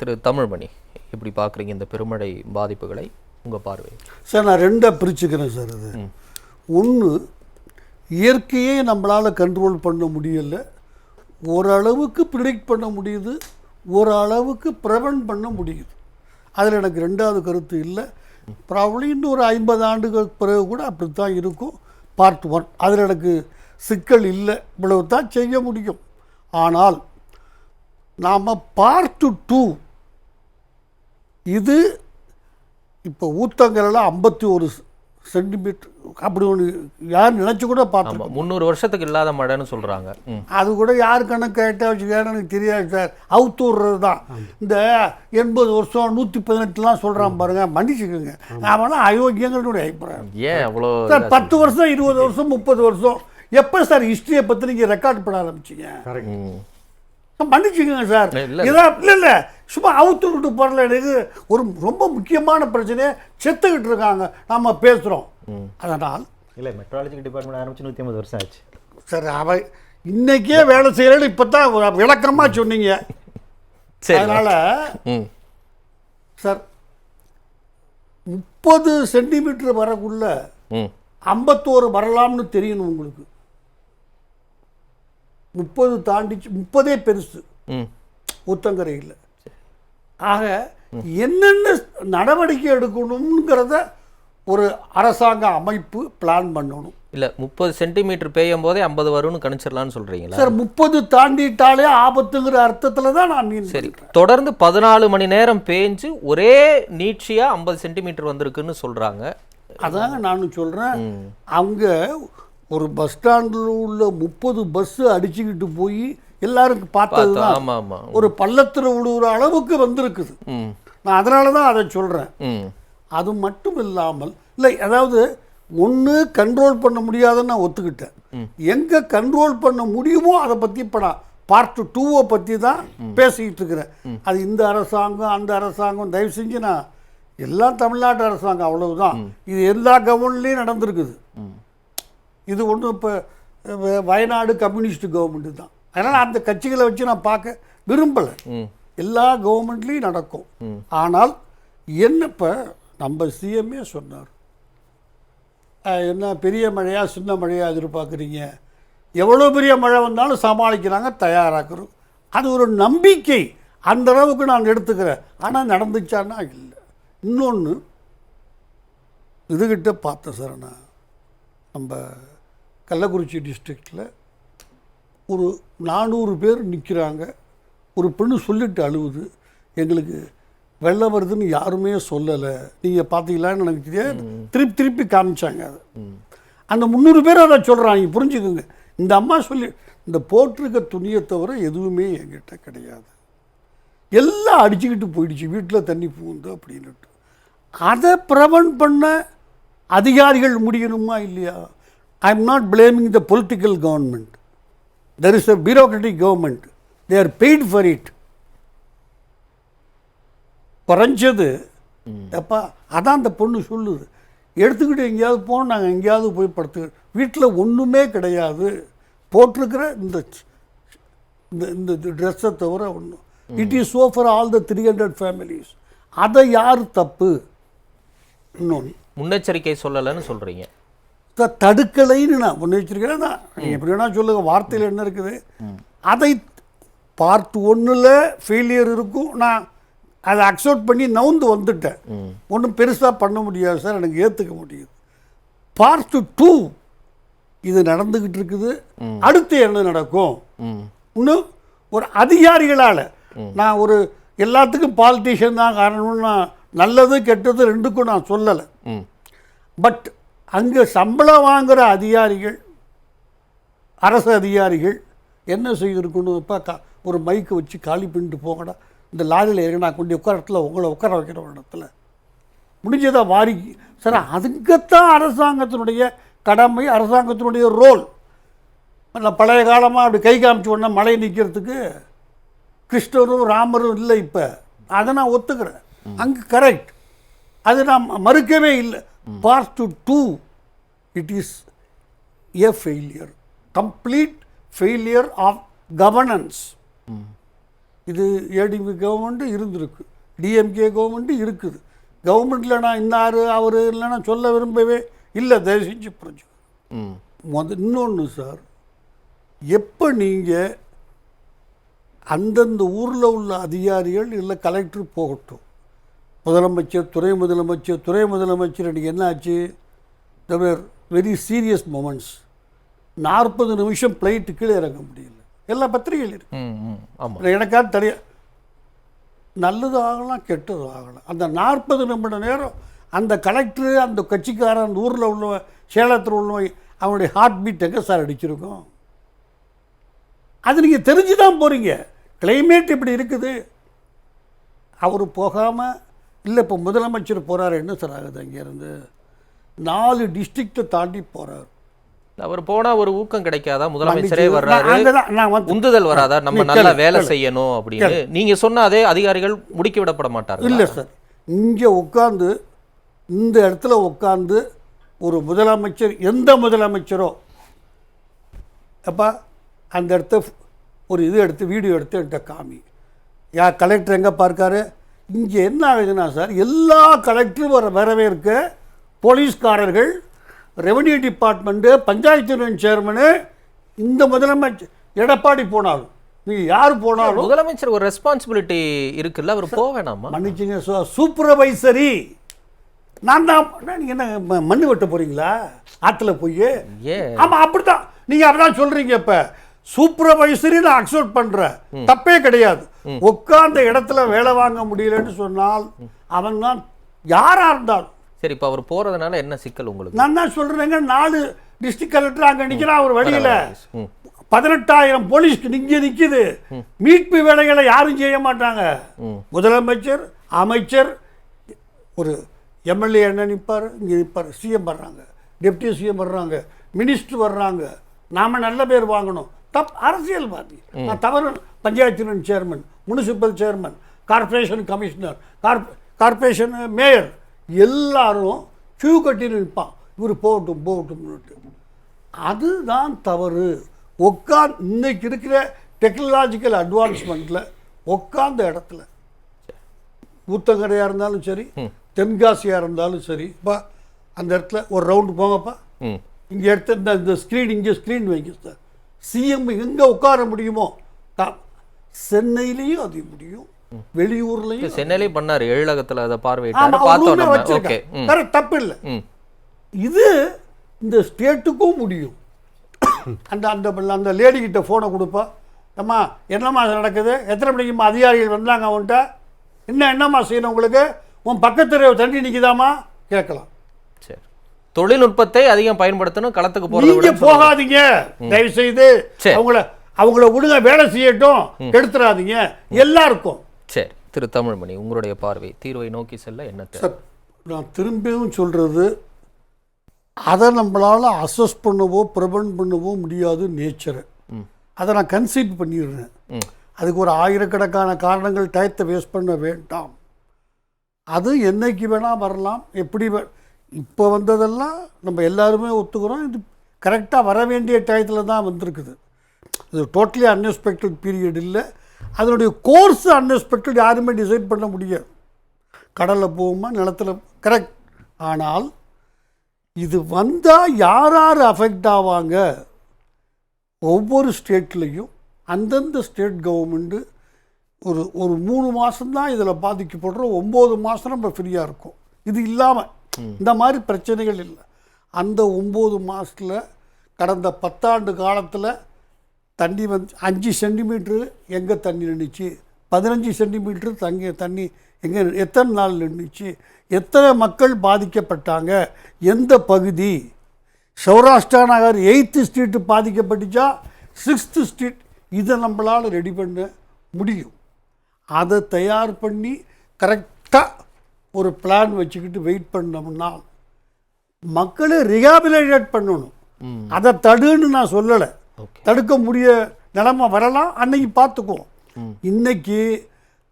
திரு தமிழ்மணி எப்படி பார்க்குறீங்க இந்த பெருமழை பாதிப்புகளை உங்கள் பார்வை? சார் நான் ரெண்டாக பிரிச்சுக்கிறேன் சார் அது. ஒன்று இயற்கையே நம்மளால் கண்ட்ரோல் பண்ண முடியல. ஓரளவுக்கு ப்ரிடிக்ட் பண்ண முடியுது. ஓரளவுக்கு ப்ரிவென்ட் பண்ண முடியுது. அதில் எனக்கு ரெண்டாவது கருத்து இல்லை. ப்ராப்ளி இன்னும் ஒரு ஐம்பது ஆண்டுகள் பிறகு கூட அப்படி தான் இருக்கும். பார்ட் ஒன் அதில் எனக்கு சிக்கல் இல்லை. இவ்வளவு தான் செய்ய முடியும். ஆனால் நாம் பார்ட் டூ இது இப்போ ஊத்தங்கரெல்லாம் ஐம்பத்தி ஒரு சென்டிமீட்டர் அப்படி ஒன்று யார் நினச்சி கூட பார்த்தோம் முந்நூறு வருஷத்துக்கு இல்லாத மழைன்னு சொல்கிறாங்க அது கூட யார் கணக்கு கேட்டால் வச்சுக்கான்னு எனக்கு தெரியாது சார். அவுத்து விடுறது தான். இந்த எண்பது வருஷம் நூற்றி பதினெட்டுலாம் சொல்கிறான் பாருங்க மன்னிச்சுக்கோங்க. நாமெல்லாம் அயோக்கியங்களுடைய அபிப்பிராயம். ஏன் அவ்வளோ சார் பத்து வருஷம் இருபது வருஷம் முப்பது வருஷம். எப்போ சார் ஹிஸ்ட்ரியை பற்றி நீங்கள் ரெக்கார்ட் பண்ண ஆரம்பிச்சீங்க. மன்னிச்சுக்கோங்க சார். இல்ல. இதான் இல்லை இல்லை. சும்மா அவுத்து விட்டு போடல எனக்கு ஒரு ரொம்ப முக்கியமான பிரச்சனையை செத்துக்கிட்டு இருக்காங்க. நம்ம பேசுகிறோம் அதனால் இல்லை மெட்ராலஜி டிபார்ட்மெண்ட் ஆரம்பிச்சு நூற்றி ஐம்பது வருஷம் ஆச்சு. சார் அவ இன்னைக்கே வேலை செய்யறேன்னு இப்போ தான் விளக்கமாக சொன்னீங்க. சரி அதனால் சார் முப்பது சென்டிமீட்டர் வரக்குள்ள ஐம்பத்தோரு வரலாம்னு தெரியணும் உங்களுக்கு. முப்பது தாண்டிச்சு முப்பதே பெருசு. ம். ஊத்தங்கரையில். ஆக என்னென்ன நடவடிக்கை எடுக்கணுங்கிறத ஒரு அரசாங்க அமைப்பு பிளான் பண்ணணும். இல்லை முப்பது சென்டிமீட்டர் பெய்யும் போதே ஐம்பது வரும்னு கணிச்சிடலான்னு சொல்கிறீங்களா சார் முப்பது தாண்டிட்டாலே ஆபத்துங்கிற அர்த்தத்தில் தான் நான் மீன் சரி தொடர்ந்து பதினாலு மணி நேரம் பேஞ்சு ஒரே நீட்சியாக ஐம்பது சென்டிமீட்டர் வந்திருக்குன்னு சொல்கிறாங்க அதாங்க நானும் சொல்கிறேன் அங்கே ஒரு பஸ் ஸ்டாண்டில் உள்ள முப்பது பஸ்ஸு அடிச்சுக்கிட்டு போய் எல்லாருக்கும் பார்த்தது பார்த்தா தான் ஒரு பள்ளத்தில் விழுகிற அளவுக்கு வந்திருக்குது. நான் அதனால தான் அதை சொல்கிறேன் அது மட்டும் இல்லாமல் இல்லை அதாவது ஒன்று கண்ட்ரோல் பண்ண முடியாதுன்னு நான் ஒத்துக்கிட்டேன். எங்கே கண்ட்ரோல் பண்ண முடியுமோ அதை பற்றி நான் பார்ட் டூவை பற்றி தான் பேசிக்கிட்டு இருக்கிறேன். அது இந்த அரசாங்கம் அந்த அரசாங்கம் தயவு செஞ்சு நான் எல்லாம் தமிழ்நாட்டு அரசாங்கம் அவ்வளவுதான். இது எல்லா கவர்மெண்ட்லேயும் நடந்திருக்குது. இது ஒன்றும் இப்போ வயநாடு கம்யூனிஸ்ட் கவர்மெண்ட்டு தான். அதனால் அந்த கட்சிகளை வச்சு நான் பார்க்க விரும்பலை. எல்லா கவர்மெண்ட்லேயும் நடக்கும். ஆனால் என்ன இப்போ நம்ம சிஎம்ஏ சொன்னார். என்ன பெரிய மழையா சின்ன மழையா எதிர்பார்க்குறீங்க? எவ்வளோ பெரிய மழை வந்தாலும் சமாளிக்கிறாங்க தயாராக்குறோம். அது ஒரு நம்பிக்கை. அந்த அளவுக்கு நான் எடுத்துக்கிறேன். ஆனால் நடந்துச்சான்னா இல்லை. இன்னொன்று இதுகிட்ட பார்த்தேன் சார் நான். நம்ம கள்ளக்குறிச்சி டிஸ்ட்ரிக்டில் ஒரு நானூறு பேர் நிற்கிறாங்க ஒரு பெண்ணு சொல்லிட்டு அழுவுது. எங்களுக்கு வெள்ளம் வருதுன்னு யாருமே சொல்லலை. நீங்கள் பார்த்தீங்களான்னு எனக்கு தெரியாது. திருப்பி திருப்பி காமிச்சாங்க அதை. அந்த முந்நூறு பேர் அதை சொல்கிறாங்க புரிஞ்சுக்குங்க. இந்த அம்மா சொல்லி இந்த போட்டிருக்க துணியை தவிர எதுவுமே என்கிட்ட கிடையாது. எல்லாம் அடிச்சுக்கிட்டு போயிடுச்சு. வீட்டில் தண்ணி பூந்து அப்படின்னுட்டு. அதை ப்ரெவென்ட் பண்ண அதிகாரிகள் முடியணுமா இல்லையா? I am not blaming the political government there is a bureaucratic government they are paid for it குறைஞ்சது. எப்பா அதான் அந்த பொண்ணு சொல்லுது. எடுத்துக்கிட்டு எங்கேயாவது போனோம் நாங்கள் எங்கேயாவது போய் படுத்து வீட்டில் ஒன்றுமே கிடையாது. போட்டிருக்கிற இந்த இந்த இந்த ட்ரெஸ்ஸை தவிர ஒன்றும் it is so for all the three hundred families அதை யார் தப்பு? இன்னொன்று முன்னெச்சரிக்கை சொல்லலைன்னு சொல்கிறீங்க த- தடுக்கலைன்னு நான் முன்னெச்சரிக்கிறேன் தான் நீங்கள் எப்படி வேணால் சொல்லுங்க வார்த்தையில் என்ன இருக்குது? அதை பார்ட் ஒன்றில் ஃபெயிலியர் இருக்கும். நான் அதை அக்செப்ட் பண்ணி நவுந்து வந்துட்டேன். ஒன்றும் பெருசாக பண்ண முடியாது சார் எனக்கு ஏற்றுக்க முடியுது. பார்ட் டூ இது நடந்துக்கிட்டு இருக்குது. அடுத்து என்ன நடக்கும்? இன்னும் ஒரு அதிகாரிகளால் நான் ஒரு எல்லாத்துக்கும் பாலிட்டிஷியன் தான் காரணம்னு நான் நல்லது கெட்டது ரெண்டுக்கும் நான் சொல்லலை. பட் அங்கே சம்பளம் வாங்குகிற அதிகாரிகள் அரசு அதிகாரிகள் என்ன செய்திருக்கணும்? இப்போ கா ஒரு மைக்கை வச்சு காலி பண்ணிட்டு போங்கடா. இந்த லாரியில் ஏறி நான் கொண்டு உட்கார இடத்துல உங்களை உட்கார வைக்கிற ஒரு இடத்துல. முடிஞ்சதா வாரி. சார் அதுக்குத்தான் அரசாங்கத்தினுடைய கடமை அரசாங்கத்தினுடைய ரோல் பழைய காலமாக அப்படி கை காமிச்சு உடனே மழை நிற்கிறதுக்கு கிருஷ்ணரும் ராமரும் இல்லை இப்போ. அதை நான் ஒத்துக்கிறேன். அங்கே கரெக்ட் அது நான் மறுக்கவே இல்லை. Part two it is a failure complete failure of governance. இது ஏடிஎம்கே கவர்மெண்ட்டு இருந்திருக்கு டிஎம்கே கவர்மெண்ட்டு இருக்குது. கவர்மெண்ட்டில் நான் இன்னார் அவர் இல்லைன்னா சொல்ல விரும்பவே இல்லை தயவு செஞ்சு புரிஞ்சு முத இன்னொன்று சார் எப்போ நீங்கள் அந்தந்த ஊரில் உள்ள அதிகாரிகள் இல்லை கலெக்டர் போகட்டும் முதலமைச்சர் துணை முதலமைச்சர் துணை முதலமைச்சர் எனக்கு என்ன ஆச்சு? தவர் வெரி சீரியஸ் மூமெண்ட்ஸ் நாற்பது நிமிஷம் ஃப்ளைட்டு கீழே இறங்க முடியல. எல்லா பத்திரிகைகள் இருக்கு. எனக்காக தெரிய நல்லது ஆகலாம் கெட்டது ஆகலாம் அந்த நாற்பது நிமிட நேரம் அந்த கலெக்டரு அந்த கட்சிக்காரன் அந்த ஊரில் உள்ளவன் சேலத்தில் உள்ளவன் அவனுடைய ஹார்ட் பீட் எங்கே சார் அடிச்சிருக்கும்? அது நீங்கள் தெரிஞ்சு தான் போகிறீங்க கிளைமேட் இப்படி இருக்குது. அவர் போகாமல் இல்லை இப்போ முதலமைச்சர் போகிறாரு என்ன சார் ஆகுது அங்கேருந்து நாலு டிஸ்ட்ரிக்டை தாண்டி போகிறார் அவர் போனா ஒரு ஊக்கம் கிடைக்காதா? முதலமைச்சரே வர்றாரு. உந்துதல் வராதா? நம்ம நல்லா வேலை. செய்யணும் அப்படின்னு. நீங்க சொன்ன அதே அதிகாரிகள் முடுக்கி விடப்பட மாட்டார்கள்? இல்லை சார். இங்கே உட்காந்து இந்த இடத்துல உட்காந்து ஒரு முதலமைச்சர் எந்த முதலமைச்சரோ அப்பா அந்த இடத்த ஒரு இது எடுத்து வீடியோ எடுத்து என்கிட்ட காமி. யார் கலெக்டர் எங்கே பார்க்காரு? இங்கே என்ன ஆகுதுன்னா சார் எல்லா கலெக்டரும் வர வரவேற்க போலீஸ்காரர்கள் revenue department panchayat union chairman இந்த முதலமைச்சர் எடப்பாடி போனாலும். நீங்கள் யார் போனாலும் முதலமைச்சர் ஒரு ரெஸ்பான்சிபிலிட்டி இருக்குல்ல அவர் போக வேணாமா? மன்னிச்சுங்க சூப்பர்வைசரி நான் தான் நீங்கள் என்ன மண்ணு வெட்ட போறீங்களா? ஆற்றுல போய். ஆமாம் அப்படித்தான். நீங்கள் அப்படிதான் சொல்கிறீங்க இப்போ. சூப்பர்வைசரி நான் அக்செப்ட் பண்ணுறேன் தப்பே கிடையாது. உட்கார்ந்த இடத்துல வேலை வாங்க முடியலன்னு சொன்னால் அவன் தான் யாராக இருந்தாலும். சரி இப்ப அவர் போறதுனால என்ன சிக்கல் உங்களுக்கு? நான் தான் சொல்கிறேங்க நாலு டிஸ்ட்ரிக்ட் கலெக்டர் அங்கே நிற்கிறான் ஒரு வழியில். பதினெட்டாயிரம் போலீஸ்க்கு நிற்க நிற்கிது மீட்பு வேலைகளை யாரும் செய்ய மாட்டாங்க. முதலமைச்சர் அமைச்சர் ஒரு எம்எல்ஏ என்ன நிற்பார் இங்கே நிற்பார் சிஎம் வர்றாங்க. டெப்டி சிஎம் வர்றாங்க. மினிஸ்டர் வர்றாங்க. நாம நல்ல பேர் வாங்கணும். தப் அரசியல்வாதி. நான் தவறு panchayat union chairman municipal chairman corporation commissioner corp corporation mayor எல்லாரும் கியூ கட்டி நிற்பான் இவர் போகட்டும் போகட்டும்னுட்டு. அதுதான் தவறு. உட்கார் இன்னைக்கு இருக்கிற டெக்னாலஜிக்கல் அட்வான்ஸ்மெண்ட்டில் உட்கார்ந்த இடத்துல. ஊத்தங்கரையாக இருந்தாலும் சரி தென்காசியாக இருந்தாலும் சரி பா அந்த இடத்துல ஒரு ரவுண்டு போங்கப்பா. இங்கே எடுத்து இந்த இந்த ஸ்க்ரீன் இங்கே ஸ்க்ரீன் வைங்க சார் சிஎம் எங்கே உட்கார முடியுமோ? சென்னையிலையும் அது முடியும். வெளியூர்லையும் சென்னையிலே பண்ணாரு எழிலகத்துல அதை பார்வையிட்டாரு பார்த்தோம். வேற தப்பு இல்லை இது இந்த ஸ்டேட்டுக்கும் முடியும். அந்த அந்த அந்த லேடி கிட்ட ஃபோனை கொடுப்பா. அம்மா என்னம்மா நடக்குது? எத்தனை மணிக்கும்மா அதிகாரிகள் வந்தாங்க அவன்கிட்ட என்ன என்னம்மா செய்யணும் உங்களுக்கு? உன் பக்கத்து தண்ணி நிற்கிதாம்மா கேட்கலாம். தொழில்நுட்பத்தை அதிகம் பயன்படுத்தணும் களத்துக்கு போறதை போகாதீங்க. தயவு செய்து. அவங்கள அவங்கள விடுங்க வேலை செய்யட்டும். கெடுத்துறாதீங்க. எல்லாருக்கும். சரி திரு தமிழ்மணி உங்களுடைய பார்வை தீர்வை நோக்கி செல்ல என்ன நான் திரும்பியும் சொல்கிறது அதை நம்மளால் அசஸ் பண்ணவோ ப்ரிவென்ட் பண்ணவோ முடியாது நேச்சரை அதை நான் கன்சீட் பண்ணிடுறேன். அதுக்கு ஒரு ஆயிரக்கணக்கான காரணங்கள் டயத்தை வேஸ்ட் பண்ண வேண்டாம். அது என்னைக்கு வேணால் வரலாம் எப்படி வே- இப்போ வந்ததெல்லாம் நம்ம எல்லாருமே ஒத்துக்கிறோம். இது கரெக்டாக வர வேண்டிய டயத்தில் தான் வந்திருக்குது. இது டோட்டலி அன்எக்ஸ்பெக்டட் பீரியட் இல்லை. அதனுடைய கோர்ஸ் அன்எக்ஸ்பெக்டட் யாருமே டிசைட் பண்ண முடியாது. கடலில் போகுமா நிலத்தில் கரெக்ட் ஆனால் இது வந்தால் யார் யார் அஃபெக்ட் ஆவாங்க? ஒவ்வொரு ஸ்டேட்லேயும் அந்தந்த ஸ்டேட் கவர்மெண்ட்டு ஒரு ஒரு மூணு மாதம்தான் இதில் பாதிக்கப்படுறோம் ஒம்பது மாதம் நம்ம ஃப்ரீயாக இருக்கும். இது இல்லாமல் இந்த மாதிரி பிரச்சனைகள் இல்லை. அந்த ஒம்பது மாதத்தில் கடந்த பத்தாண்டு காலத்தில் தண்ணி வந்து அஞ்சு சென்டிமீட்ரு எங்கே தண்ணி நின்றுச்சு பதினஞ்சு சென்டிமீட்ரு தங்கி தண்ணி எங்கே எத்தனை நாள் நின்றுச்சு எத்தனை மக்கள் பாதிக்கப்பட்டாங்க? எந்த பகுதி? Saurashtra Nagar eighth street பாதிக்கப்பட்டுச்சா? Sixth street. இதை நம்மளால் ரெடி பண்ண முடியும். அதை தயார் பண்ணி கரெக்டாக ஒரு பிளான் வச்சுக்கிட்டு வெயிட் பண்ணோம்னா மக்களை ரிஹாபிலேட் பண்ணணும். அதை தடுன்னு நான் சொல்லலை. தடுக்க முடிய நிலைமை வரலாம். அன்னைக்கு பார்த்துக்குவோம். இன்னைக்கு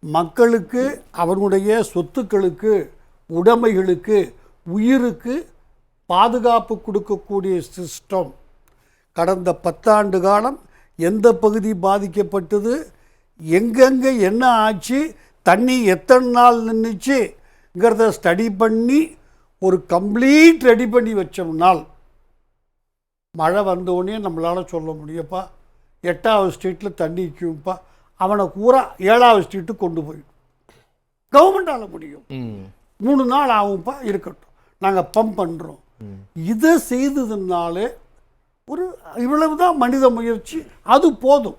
மக்களுக்கு அவர்களுடைய சொத்துக்களுக்கு உடைமைகளுக்கு உயிருக்கு பாதுகாப்பு கொடுக்கக்கூடிய சிஸ்டம் கடந்த பத்தாண்டு காலம் எந்த பகுதி பாதிக்கப்பட்டது எங்கெங்கே என்ன ஆச்சு தண்ணி எத்தனை நாள் நின்றுச்சுங்கிறத ஸ்டடி பண்ணி ஒரு கம்ப்ளீட் ரெடி பண்ணி வச்சோம்னால் மழை வந்தோடனே நம்மளால் சொல்ல முடியப்பா எட்டாவது ஸ்ட்ரீட்டில் தண்ணி நிற்கும்ப்பா அவனை பூரா ஏழாவது ஸ்ட்ரீட்டுக்கு கொண்டு போயிடும். கவர்மெண்டால் முடியும். மூணு நாள் ஆகும்ப்பா இருக்கட்டும். நாங்கள் பம்ப் பண்ணுறோம் இதை செய்ததுனாலே ஒரு இவ்வளவுதான் மனித முயற்சி. அது போதும்.